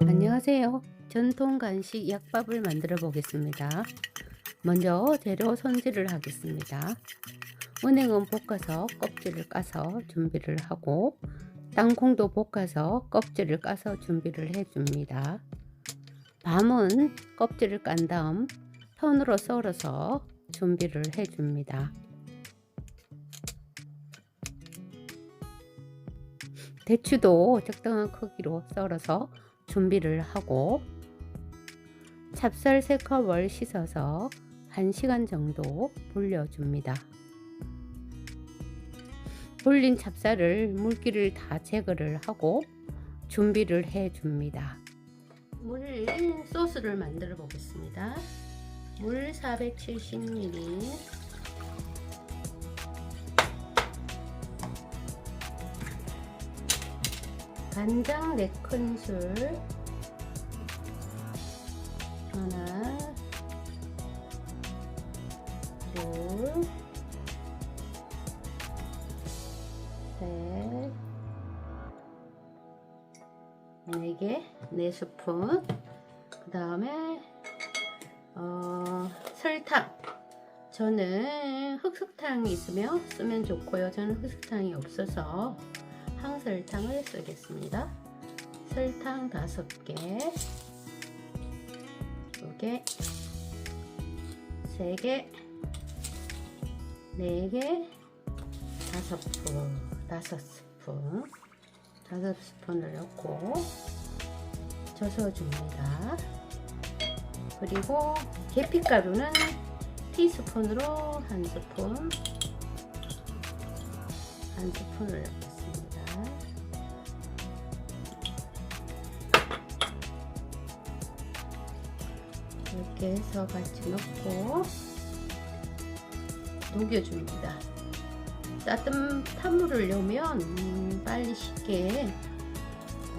안녕하세요. 전통 간식 약밥을 만들어 보겠습니다. 먼저 재료 손질을 하겠습니다. 은행은 볶아서 껍질을 까서 준비를 하고 땅콩도 볶아서 껍질을 까서 준비를 해줍니다. 밤은 껍질을 깐 다음 손으로 썰어서 준비를 해줍니다. 대추도 적당한 크기로 썰어서 준비를 하고 찹쌀 3컵을 씻어서 1시간 정도 불려줍니다. 불린 찹쌀을 물기를 다 제거를 하고 준비를 해 줍니다. 물 소스를 만들어 보겠습니다. 물 470ml 간장 4큰술 하나 둘 셋, 네 개, 네 스푼. 그 다음에 어, 설탕. 저는 흑설탕이 있으면 쓰면 좋고요. 저는 흑설탕이 없어서 항설탕을 쓰겠습니다. 설탕 다섯 개, 두 개, 세 개, 네 개, 다섯 스푼, 다섯 스푼, 다섯 스푼을 넣고 젖어줍니다. 그리고 계피가루는 티스푼으로 한 스푼, 한 스푼을 이렇게 해서 같이 넣고 녹여줍니다. 따뜻한 물을 넣으면 음, 빨리 쉽게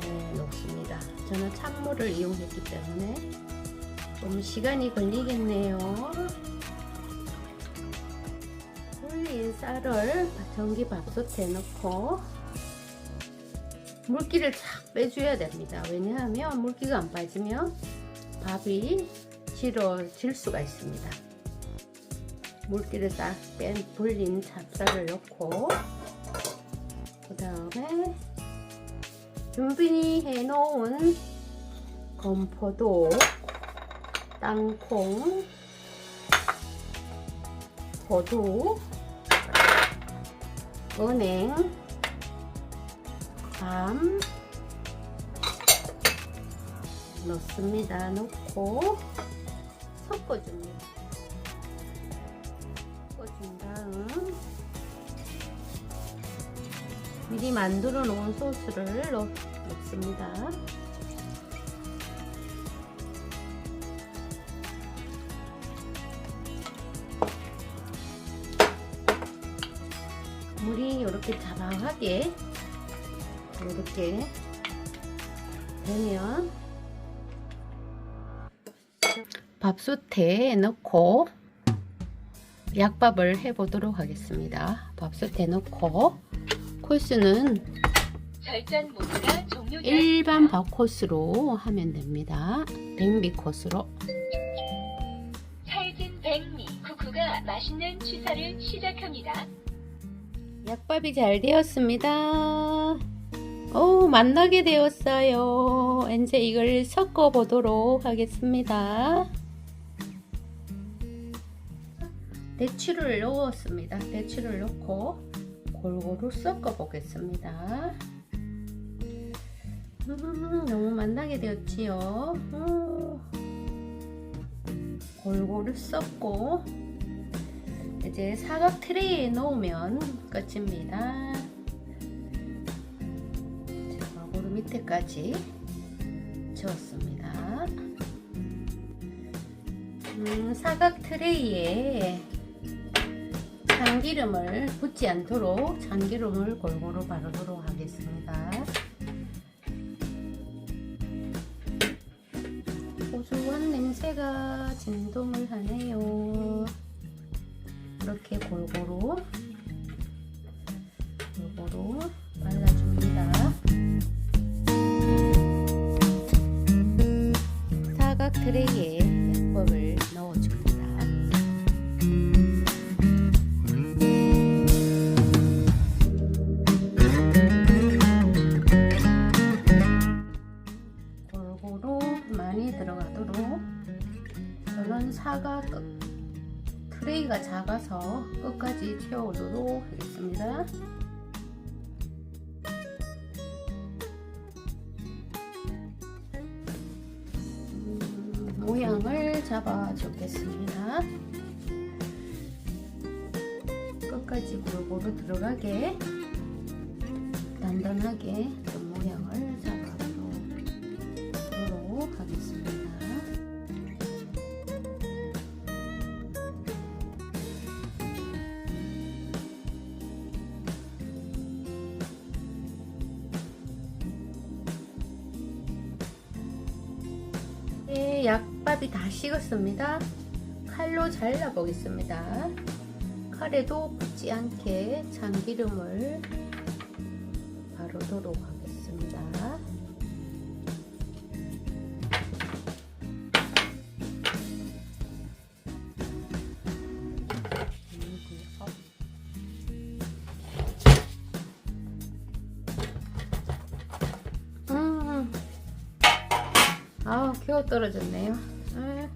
네, 녹습니다. 저는 찬물을 이용했기 때문에 좀 시간이 걸리겠네요. 불린 쌀을 전기 밥솥에 넣고 물기를 쫙 빼줘야 됩니다. 왜냐하면 물기가 안 빠지면 밥이 질어질 수가 있습니다. 물기를 싹 뺀 불린 찹쌀을 넣고 그 다음에 준비 해 놓은 건포도 땅콩 호두 은행 밤 넣습니다 넣고 섞어줍니다 섞어준 다음. 미리 만들어 놓은 소스를 넣, 넣습니다. 물이 이렇게 자박하게 이렇게 되면 밥솥에 넣고 약밥을 해보도록 하겠습니다. 밥솥에 넣고 코스는. 일반 밥 코스로 하면 됩니다. 백미 코스로 찰진 백미 쿠쿠가 맛있는 취사를 시작합니다. 약밥이 잘 되었습니다. 오, 만나게 되었어요. 이제 이걸 섞어 보도록 하겠습니다. 대추를 넣었습니다. 대추를 넣고 골고루 섞어 보겠습니다. 음, 너무 만나게 되었지요. 음, 골고루 섞고 이제 사각 트레이에 넣으면 끝입니다. 자, 골고루 밑에까지 지웠습니다. 음, 사각 트레이에 참기름을 붙지 않도록 참기름을 골고루 바르도록 하겠습니다. 고소한 냄새가 진동을 하네요. 이렇게 골고루 골고루 발라줍니다. 사각 트레이에 많이 들어가도록 저는 사과 끝 트레이가 작아서 끝까지 채워오도록 하겠습니다. 음, 모양을 잡아 주겠습니다. 끝까지 골고루 들어가게 단단하게 좀 모양을 네, 약밥이 다 식었습니다. 칼로 잘라 보겠습니다. 칼에도 붙지 않게 참기름을 바르도록 아우 겨우 떨어졌네요. 에.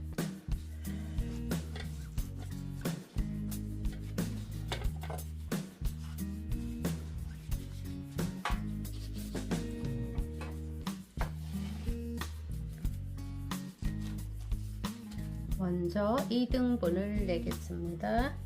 먼저 2등분을 내겠습니다.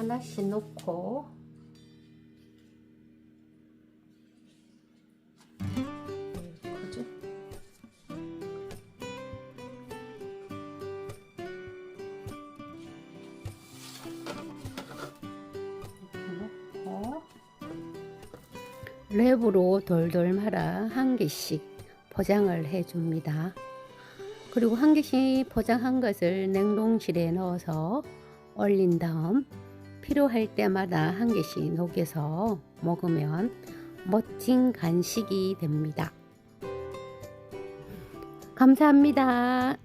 하나씩 놓고 랩으로 돌돌 말아 한 개씩 포장을 해줍니다. 그리고 한 개씩 포장한 것을 냉동실에 넣어서 얼린 다음 필요할 때마다 한 개씩 녹여서 먹으면 멋진 간식이 됩니다. 감사합니다.